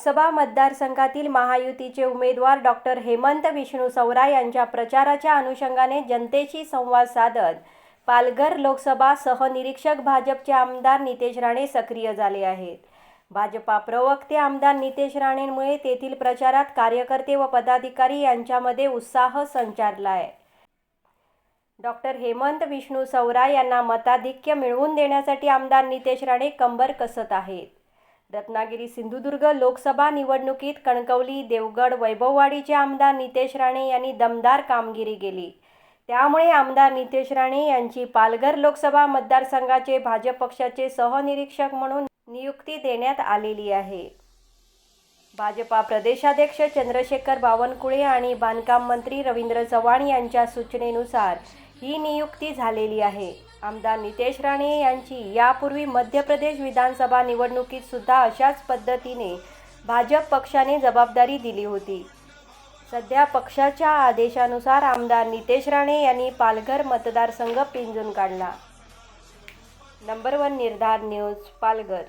लोकसभा मतदारसंघातील महायुतीचे उमेदवार डॉक्टर हेमंत विष्णू सौरा यांच्या प्रचाराच्या अनुषंगाने जनतेशी संवाद साधत पालघर लोकसभा सहनिरीक्षक भाजपचे आमदार नितेश राणे सक्रिय झाले आहेत. भाजपा प्रवक्ते आमदार नितेश राणेंमुळे तेथील प्रचारात कार्यकर्ते व पदाधिकारी यांच्यामध्ये उत्साह संचारला आहे डॉक्टर हेमंत विष्णू सौरा यांना मताधिक्य मिळवून देण्यासाठी आमदार नितेश राणे कंबर कसत आहेत. रत्नागिरी सिंधुदुर्ग लोकसभा निवडणुकीत कणकवली देवगड वैभववाडीचे आमदार नितेश राणे यांनी दमदार कामगिरी केली. त्यामुळे आमदार नितेश राणे यांची पालघर लोकसभा मतदारसंघाचे भाजप पक्षाचे सहनिरीक्षक म्हणून नियुक्ती देण्यात आलेली आहे. भाजपा प्रदेशाध्यक्ष चंद्रशेखर बावनकुळे आणि बांधकाम मंत्री रवींद्र चव्हाण यांच्या सूचनेनुसार ही नियुक्ती झालेली आहे. आमदार नितेश राणे यांची यापूर्वी मध्य प्रदेश विधानसभा निवडणुकीत सुद्धा अशाच पद्धतीने भाजप पक्षाने जबाबदारी दिली होती. सध्या पक्षाच्या आदेशानुसार आमदार नितेश राणे यांनी पालघर मतदारसंघ पिंजून काढला. Number one Nirdhar news Palghar.